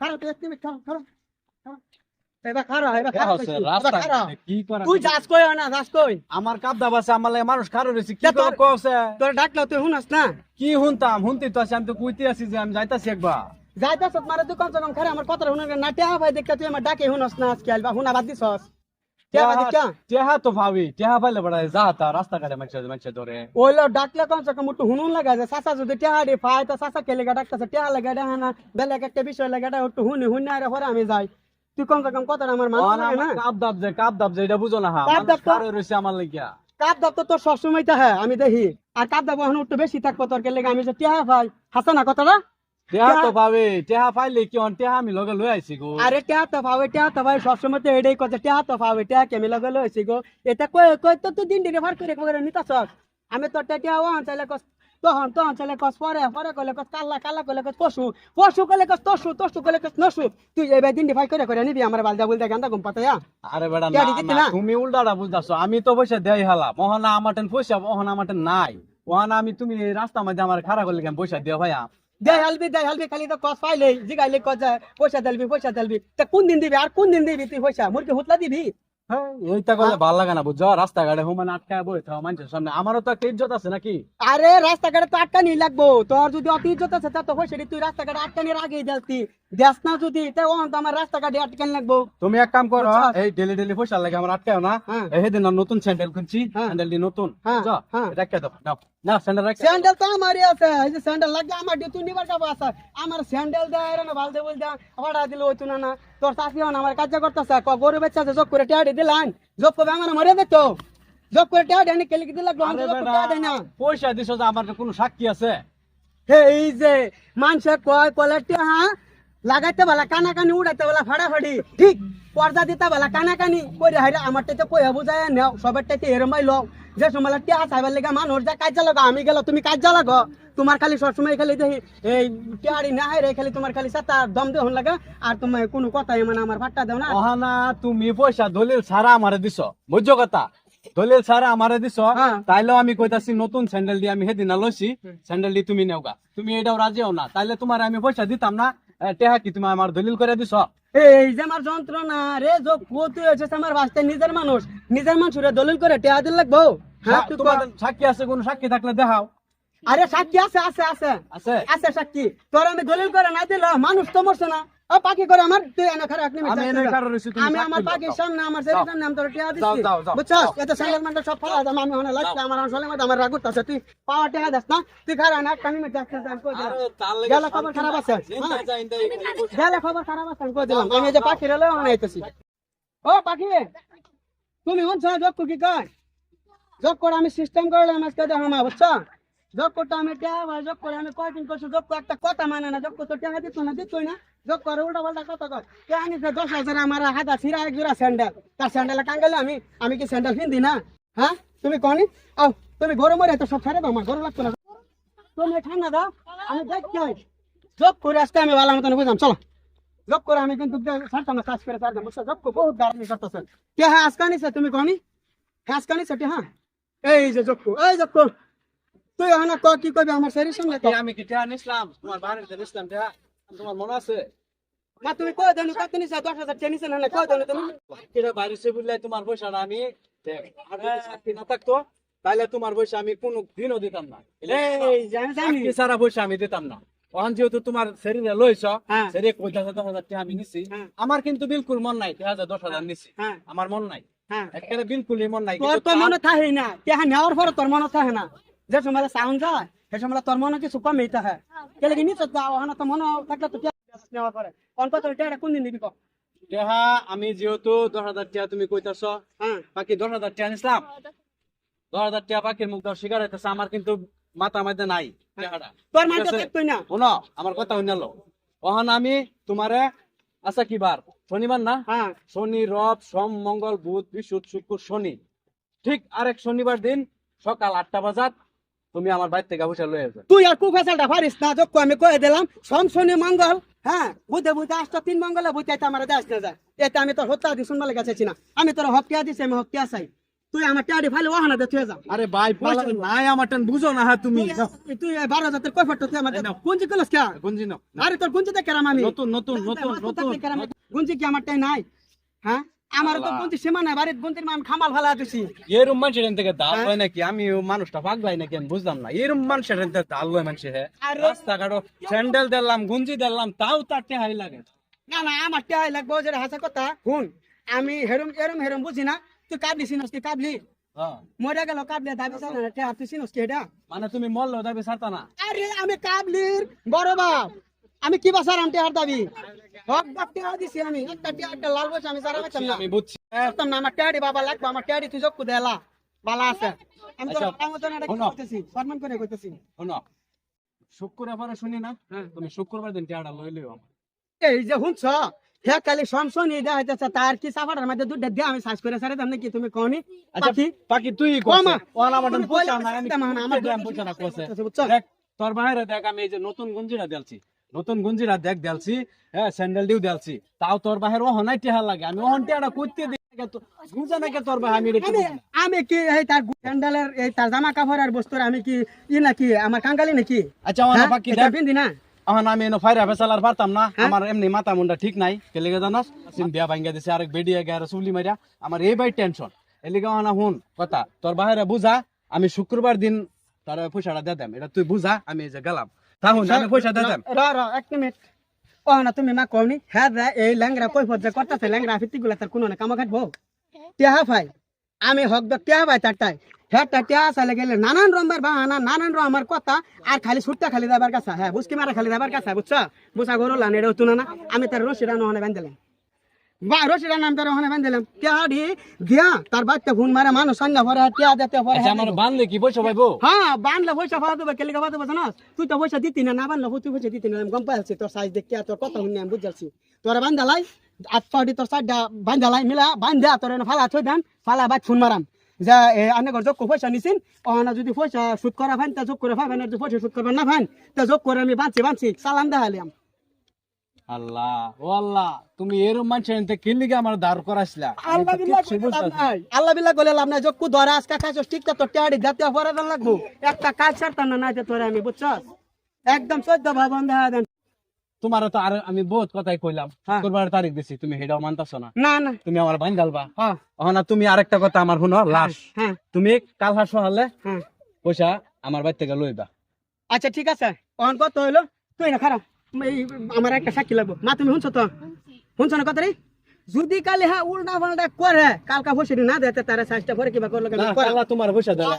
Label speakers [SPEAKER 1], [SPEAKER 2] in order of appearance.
[SPEAKER 1] খারো তুই একটু খারো খারো খারো। এবার খারো এবার খারো
[SPEAKER 2] হচ্ছে,
[SPEAKER 1] এবার
[SPEAKER 2] রাস্তা
[SPEAKER 1] খারো।
[SPEAKER 2] কি করে
[SPEAKER 1] তুই যাস কই না যাস কই
[SPEAKER 2] আমার কাবদা বাসে আমার লাগে মানুষ খারো রয়েছে কি
[SPEAKER 1] তোর- ডাকলো তুই হুনস না
[SPEAKER 2] কি শুনতাম শুনতে তো আমি তো কইতে আছি যে আমি যাইতাছি একবার
[SPEAKER 1] যাইতাছ মারে তুই কম সে কম খারে আমার কথা হুনস না টেহা ভাই দেখ তুই আমার ডাকে হুনস না আজকে আলবা হুনা বাদ দিছস
[SPEAKER 2] টেহা তো ভাবি টেহা পাইলে বড় রাস্তা কাটে মানুষ মানুষ ধরে
[SPEAKER 1] ওইলো ডাকলে কম সে কম একটু হুনুন সাসা যদি টেহা দি ফাই তো সাসা ডাকতেছে টেহা লাগা না একটা বিষয় লাগা একটু হুনি হুনি আরে পরে আমি যাই তুই কম সে কম কথা আমার লাগে না
[SPEAKER 2] কাবদাব যে কাবদাব যে এটা বুঝো না হা
[SPEAKER 1] কাবদাব তো-
[SPEAKER 2] খারো রয়েছে আমার লাগিয়া
[SPEAKER 1] কাপ দাপ তো তোর সবসময় তো হ্যাঁ আমি দেখি আর কাপ দাপ এখন একটু বেশি থাকব তোর কে লেগে আমি যে টেহা ভাই হাসা না কথাটা
[SPEAKER 2] টেহা তো
[SPEAKER 1] টেহা-
[SPEAKER 2] ভাবি টেহা পাইলে কি হন? টেহা আমি লগে লই আইছি গো।
[SPEAKER 1] আরে টেহা তো ভাবে টেহা তো ভাই সবসময় তো এটাই কথা টেহা তো ভাবে টেহা কেমি লগে লইছি গো? এটা কই কই তো তুই দিন দিনে ভার করে করে নিতাছ? আমি তোর টেহা ও চাইলে কস তখন তখন চাইলে কস পরে পরে কইলে কস কাল্লা কাল্লা কইলে কস পশু পশু কইলে কস তসু তসু কইলে কস নসু। তুই এবার দিন ভাই করে করে নিবি আমার বালদা বলতে গান্দা ঘুম পাতা
[SPEAKER 2] আরে বেটা
[SPEAKER 1] কে
[SPEAKER 2] না,
[SPEAKER 1] দিতে
[SPEAKER 2] না,
[SPEAKER 1] না?
[SPEAKER 2] তুমি উল্টাটা বুঝতাছো। আমি তো পয়সা দেই হালা। মহানা আমার টেন পয়সা মহানা আমার নাই। ওহানা আমি তুমি রাস্তা মধ্যে আমার খারাপ করলে কেন পয়সা দিও ভাইয়া?
[SPEAKER 1] দে হেলবি দেয় হেলবি খালি তো কস পাইলে জিগাইলে কস যায়, পয়সা দেলবি পয়সা দেলবি। তা কোন দিন দিবি আর কোন দিন দিবি তুই পয়সা? মুরগি হুতলা দিবি?
[SPEAKER 2] হ্যাঁ, এইটা করলে ভালো লাগে না বুঝছ? রাস্তাঘাটে হুমান আটকায় বই থাও মানুষের সামনে। আমারও তো একটা ইজ্জত আছে নাকি?
[SPEAKER 1] আরে রাস্তাঘাটে তো আটকানি লাগবো। তোর যদি অত ইজ্জত আছে তা তো পয়সা তুই রাস্তাঘাটে আটকানির আগেই দেলতি। না যদি আমার রাস্তাঘাটে আটকানি লাগবো।
[SPEAKER 2] তুমি এক কাম করো
[SPEAKER 1] আচ্ছা।
[SPEAKER 2] এই ডেলি ডেলি পয়সা লাগে আমার আটকায় না।
[SPEAKER 1] হ্যাঁ।
[SPEAKER 2] এই নতুন স্যান্ডেল কিনছি
[SPEAKER 1] হ্যাঁ।
[SPEAKER 2] নতুন।
[SPEAKER 1] হ্যাঁ,
[SPEAKER 2] বুঝছ। রাখতে দাও নাও। না স্যান্ডেল রাখতে
[SPEAKER 1] স্যান্ডেল তো আমারই আছে এই যে স্যান্ডেল লাগে আমার দিয়ে নিবার যাব আছে আমার স্যান্ডেল দেয় রে না ভালদে বল দা ভাড়া দিল হইতো না না। তোর চাষি হন আমার কাজ করতেছে। ক গরু বেচা আছে যোগ করে টিয়াড়ি দিলাম। যোগ করে আমার মরে দিত যোগ করে টিয়াড়ি আনি কেলে দিলা করে
[SPEAKER 2] বেটা,
[SPEAKER 1] না।
[SPEAKER 2] পয়সা দিছো যে আমার কোনো সাক্ষী আছে?
[SPEAKER 1] হে এই যে মানুষে কয় কোয়ালিটি হ্যাঁ? লাগাইতে বলা কানা কানি উড়াইতে বলা ফাড়াফাড়ি। ঠিক পর্দা দিতে বলা কানা কানি কইরে হাইরে আমার টাইতে কইয়া বুঝায় নেও সবার টাইতে এরমাই লও যে সময় টিয়া চাইবার লেগে মানুষ যা কাজ লাগো আমি গেল তুমি কাজ লাগো। তোমার খালি সবসময় খালি দেখি এই টিয়াড়ি না হাইরে খালি তোমার খালি সাতা দম দেহন লাগে আর তুমি কোনো কথাই মানে আমার ফাট্টা দেও না।
[SPEAKER 2] ওহানা তুমি পয়সা দলিল ছাড়া আমারে দিছো বুঝছ কথা? দলিল ছাড়া আমারে দিছো
[SPEAKER 1] হ্যাঁ।
[SPEAKER 2] তাইলেও আমি কইতাছি নতুন স্যান্ডেল দিয়ে আমি সেদিন লইছি স্যান্ডেল দিয়ে তুমি নেওগা। তুমি এটাও রাজি হও না তাইলে তোমার আমি পয়সা দিতাম না টেহা কি তুমি আমার দলিল করে দিছ?
[SPEAKER 1] এই যে আমার যন্ত্রণা রে যো কুয়তে হয়েছে আমার বাস্তে নিজের মানুষ নিজের মানুষের দলিল করে টেহা দিল লাগবো? হ্যাঁ।
[SPEAKER 2] সাক্ষী আছে কোন সাক্ষী থাকলে দেখাও।
[SPEAKER 1] আরে সাক্ষী আছে আছে আছে।
[SPEAKER 2] আছে?
[SPEAKER 1] আছে সাক্ষী। তোর আমি দলিল করে না দিল মানুষ তো মরছে না। ও পাখি করে আমার তুই এনে খারাপ নিবি
[SPEAKER 2] আমি এনে খারাপ রইছি, তুমি
[SPEAKER 1] আমি আমার পাখির। সামনে আমার ছেলের সামনে আমি তোর টিয়া দিচ্ছি।
[SPEAKER 2] যাও, যাও, যাও।
[SPEAKER 1] বুঝছস? এত স্যান্ডেল ম্যান্ডেল সব ফলা দাম আমি ওখানে লাগছে আমার আসলে মধ্যে আমার রাগুত আছে তুই পাওয়া টিয়া দাস না তুই খারাপ না কানি মে দেখছিস আমি কই দিলাম। গেলে খবর খারাপ আছে হ্যাঁ। গেলে খবর খারাপ আছে আমি কই দিলাম। আমি যে পাখি রেলে ওখানে আইতেছি। ও পাখি! তুমি হন যোগ কি কয়? যোগ করে আমি সিস্টেম করলাম আজকে দেখো মা বুঝছ যোগ করতে আমি ভাই যোগ করে, আমি কয়দিন করছি? যোগ করে একটা কথা মানে না, যোগ করতে টেহা দিত না দিতই না। যোগ করে উল্টা পাল্টা কথা কয়। কে আনিছে দশ হাজার আমার হাতা ছিঁড়া এক জোড়া স্যান্ডেল, তার স্যান্ডেল কাঙ্গালে আমি আমি কি স্যান্ডেল কিনদি না? হ্যাঁ? তুমি কনি? আও, তুমি গরম মরে তো সব ছাড়ে দাও আমার গরম লাগতো না। তুমি ঠান্ডা দাও, আমি দেখছি যোগ করে আসতে আমি ভালো মতন বুঝলাম, চলো। যোগ করে আমি কিন্তু ছাড়তাম না কাজ করে ছাড়তাম বুঝছ যোগ করে বহুত গাড়ি করতেছে কে হ্যাঁ আজকা তুমি হ্যাঁ হ্যাঁ। এই যে যোগ এই যোগ তুই হ্যাঁ ক কি কবি আমার শরীর সঙ্গে
[SPEAKER 2] আমি কি নিছিলাম? তোমার নিছিলাম টেহা তোমার মনে আছে?
[SPEAKER 1] না তুমি কই দেন কত নিছে? দশ হাজার টেনিস না কই দেন তুমি?
[SPEAKER 2] এটা বাইরে সে বুঝলে তোমার পয়সাটা আমি আর সাক্ষী না থাকতো তাহলে তোমার পয়সা আমি কোনো দিনও দিতাম না।
[SPEAKER 1] এই জানি জানি।
[SPEAKER 2] সাক্ষী পয়সা আমি দিতাম না। ওখান যেহেতু তোমার শরীরে লইছ
[SPEAKER 1] হ্যাঁ।
[SPEAKER 2] শরীরে পঞ্চাশ দশ হাজার টাকা আমি নিছি। আমার কিন্তু বিলকুল মন নাই তিন হাজার দশ হাজার নিছি।
[SPEAKER 1] হ্যাঁ।
[SPEAKER 2] আমার মন নাই।
[SPEAKER 1] হ্যাঁ।
[SPEAKER 2] একেবারে বিলকুলই মন নাই
[SPEAKER 1] তোর তো মনে থাকে না। তেহা নেওয়ার পরে তোর মনে থাকে না। যে সময় সাউন্ড যায় সে সময় তোর মনে কিছু হইতে হয়। কেলে কি নিচ ওখানে তো মনে থাকলে তো কোন দিন দিবি কো?
[SPEAKER 2] টেহা আমি যেহেতু দশ হাজার তুমি কইতাছ
[SPEAKER 1] হ্যাঁ।
[SPEAKER 2] বাকি দশ হাজার নিছিলাম। দশ হাজার টাকা পাখির মুখ দশ শিকার হইতেছে আমার কিন্তু মাথা মধ্যে নাই টেহাটা
[SPEAKER 1] তোর
[SPEAKER 2] ঠিক
[SPEAKER 1] থাকতই না।
[SPEAKER 2] শোনো আমার কথা শুনালো ওখানে আমি তোমারে আচ্ছা কি বার? শনিবার না?
[SPEAKER 1] হ্যাঁ।
[SPEAKER 2] শনি রব সোম মঙ্গল বুধ বৃহস্পতি শুক্র শনি। ঠিক আরেক শনিবার দিন সকাল আটটা বাজাত তুমি আমার বাড়ি থেকে বসে লয়ে যাবে
[SPEAKER 1] তুই আর কু পারিস না যোগ আমি কয়ে দিলাম সোম শনি মঙ্গল হ্যাঁ বুঝতে বুঝতে আসতো তিন মঙ্গলে বুঝতে আমার দেশ না যায়। এতে আমি তোর হত্যা দিই শুনবার লেগে না। আমি তোর হত্যা দিছি আমি হত্যা চাই তুই আমার টিয়াডি ফাইলে ওহানা দে তুই যা।
[SPEAKER 2] আরে ভাই
[SPEAKER 1] পয়সা
[SPEAKER 2] পালা- নাই আমার টেন বুঝো না হ্যাঁ তুমি।
[SPEAKER 1] তুই- তুই এই বারো জাতের কই ফটো তুই আমার গুঞ্জি কলস কে?
[SPEAKER 2] গুঞ্জি নাও।
[SPEAKER 1] আরে তোর গুঞ্জি দেখে আমি?
[SPEAKER 2] নতুন নতুন নতুন নতুন।
[SPEAKER 1] গুঞ্জি কি আমার টাই নাই? হ্যাঁ? আমার তো
[SPEAKER 2] আল্লাহ।
[SPEAKER 1] গুঞ্জি সীমা নাই বাড়ির গুঞ্জির মা আমি খামাল ফালা দিছি।
[SPEAKER 2] এরম মানুষের থেকে দাল
[SPEAKER 1] হ্যাঁ?
[SPEAKER 2] নাকি? আমি মানুষটা পাগলাই নাকি আমি বুঝলাম না। এরম মানুষের থেকে দাল হয় মানুষের স্যান্ডেল দিলাম গুঞ্জি দিলাম তাও তার টেহাই লাগে।
[SPEAKER 1] না না আমার টাই লাগবো যে হাসা কথা। হুন আমি হেরম এরম হেরম বুঝি না। তুই কাবলি সিনস তুই কাবলি।
[SPEAKER 2] হ্যাঁ।
[SPEAKER 1] মরে গেল কাবলি দাবি চাল না টেহা তুই সিনস কি এটা?
[SPEAKER 2] মানে তুমি মরলেও দাবি ছাড়তা না।
[SPEAKER 1] আরে আমি কাবলির বড় বাপ। আমি কি বাসার আমি টেহার দাবি? হক বাপ দিছি আমি। একটা টেহা একটা লাল বসে আমি সারা পাইতাম না।
[SPEAKER 2] আমি বুঝছি।
[SPEAKER 1] না আমার টেহারি বাবা লাগবে আমার টেহারি তুই যোগ দেলা বালা আছে। আমি তো
[SPEAKER 2] আচ্ছা,
[SPEAKER 1] আমার মতন এটা করতেছি? সম্মান করে করতেছি
[SPEAKER 2] শোনো। শুক্রবার শুনি না
[SPEAKER 1] হ্যাঁ।
[SPEAKER 2] তুমি শুক্রবার দিন টেহাটা লই লিও
[SPEAKER 1] এই যে শুনছ হে কালি সমসন এই দেয়া হইতেছে তার কি সাফাটার মধ্যে দুধ দিয়ে আমি সাজ করে সারে দাম নাকি তুমি কনি
[SPEAKER 2] আচ্ছা
[SPEAKER 1] পাখি?
[SPEAKER 2] তুই
[SPEAKER 1] কমা।
[SPEAKER 2] আমি
[SPEAKER 1] আমার দুধ
[SPEAKER 2] না কোসে তোর বাইরে দেখ আমি এই যে নতুন গঞ্জিরা দেলছি। নতুন গঞ্জিরা দেখ দেলছি হ্যাঁ স্যান্ডেল দিও দেলছি। তাও তোর বাহির ও হনাই টেহা লাগে। আমি ওহন টেহাটা করতে দিই আমি।
[SPEAKER 1] কি এই তার স্যান্ডেলের এই তার জামা কাপড়ের বস্তুর আমি কি ই নাকি আমার কাঙ্গালি নাকি?
[SPEAKER 2] আচ্ছা আমার
[SPEAKER 1] হ্যাঁ?
[SPEAKER 2] বাকি
[SPEAKER 1] এটা
[SPEAKER 2] দেখ?
[SPEAKER 1] না?
[SPEAKER 2] এখন আমি এনে ফাইরা ফেসালার পারতাম না।
[SPEAKER 1] হ্যাঁ?
[SPEAKER 2] আমার এমনি মাথা মুন্ডা ঠিক নাই। কেলেগে জানাস? সিম বিয়া ভাঙ্গা দিছে আরেক বেডিয়া গে আর চুলি মারিয়া আমার এই বাই টেনশন এলিগা হুন কথা। তোর বাহিরে বুঝা আমি শুক্রবার দিন তার পয়সাটা দিয়ে দেম। এটা তুই বুঝা আমি যে গেলাম। পয়সা দিয়ে
[SPEAKER 1] র র এক মিনিট। না তুমি মা কওনি হ্যাঁ দা এই ল্যাংরা কই ফজে করতেছে ল্যাংরা ফিতি গুলা তার কোনো না কামা খাটবো টেহা ভাই আমি হক দক টেহা ভাই তারটাই হ্যাঁ টেহা চালে গেলে নানান রকমের বাহানা নানান রকম আমার কথা আর খালি ছুটটা খালি যাবার কাছে হ্যাঁ বুঝকি মারা খালি যাবার কাছে বুঝছ? বুঝা গরু লান এটা হতো না আমি তার রশিরা নহনে বান্ধিলাম বা রশিরা নাম তার ওখানে বান্ধিলাম টেহা দি দিয়া তার বাচ্চা ফোন মারে মানুষ সঙ্গে ভরে টেহা দিতে ভরে।
[SPEAKER 2] আমার বানলে কি পয়সা পাইবো?
[SPEAKER 1] হ্যাঁ বানলে পয়সা পাওয়া দেবে কেলিকা পাওয়া দেবে জানাস? তুই তো পয়সা দিতি না না বানলে তুই পয়সা দিতি না আমি গম পাইছি তোর সাইজ দেখতে তোর কথা শুনে আমি বুঝাচ্ছি। তোর বান্ধালাই আট পাউডি তোর সাইডটা বান্ধালাই মিলা বান্ধা তোর এনে ফালা থই দেন ফালা বাদ ফোন মারাম। যে এ আনে ঘর যোগ পয়সা নিছিন অনা যদি পয়সা সুদ করা ফাইন তা যোগ করে যদি পয়সা সুদ করবেন না ফাইন তা যোগ করে আমি বাঁচি বাঁচি সালাম দেখালিয়াম
[SPEAKER 2] আল্লাহ ও আল্লাহ তুমি এরম মানুষের এনতে কিল্লিগে আমার দাঁড় করাইছিলা? আমি
[SPEAKER 1] আল্লাহ বিল্লাহ লাভ নাই। আল্লাহ বিল্লাহ কইলে লাভ নাই। যোগ ধরে আজকে খাইছো ঠিক তো তোর টেয়ারি জাতীয় পরে দেন লাগবো? একটা কাজ ছাড়তাম না নাই তোরে আমি বুঝছস? একদম চোদ্দ ভাই বন্ধ হয়ে দেন।
[SPEAKER 2] তোমার তো আর আমি বহুত কথাই কইলাম।
[SPEAKER 1] হ্যাঁ।
[SPEAKER 2] তারিখ দিছি তুমি হেডাও মানতাছো না।
[SPEAKER 1] না না।
[SPEAKER 2] তুমি আমার বাইন গালবা
[SPEAKER 1] হ্যাঁ।
[SPEAKER 2] তুমি আরেকটা কথা আমার শুনো লাশ।
[SPEAKER 1] হ্যাঁ।
[SPEAKER 2] তুমি কাল হাস হলে
[SPEAKER 1] হ্যাঁ।
[SPEAKER 2] পয়সা আমার বাড়ি থেকে লইবা।
[SPEAKER 1] আচ্ছা ঠিক আছে। অন কত হইল? তুই না খারাপ। আমার একটা সাক্ষী লাগবো। মা, তুমি শুনছো তো? শুনছো না কথা যদি কালে হ্যাঁ উল্টা পাল্টা করে, কালকা বসে না দেয় তারা সাইজটা করে কিবা করল
[SPEAKER 2] তোমার বসে দেওয়া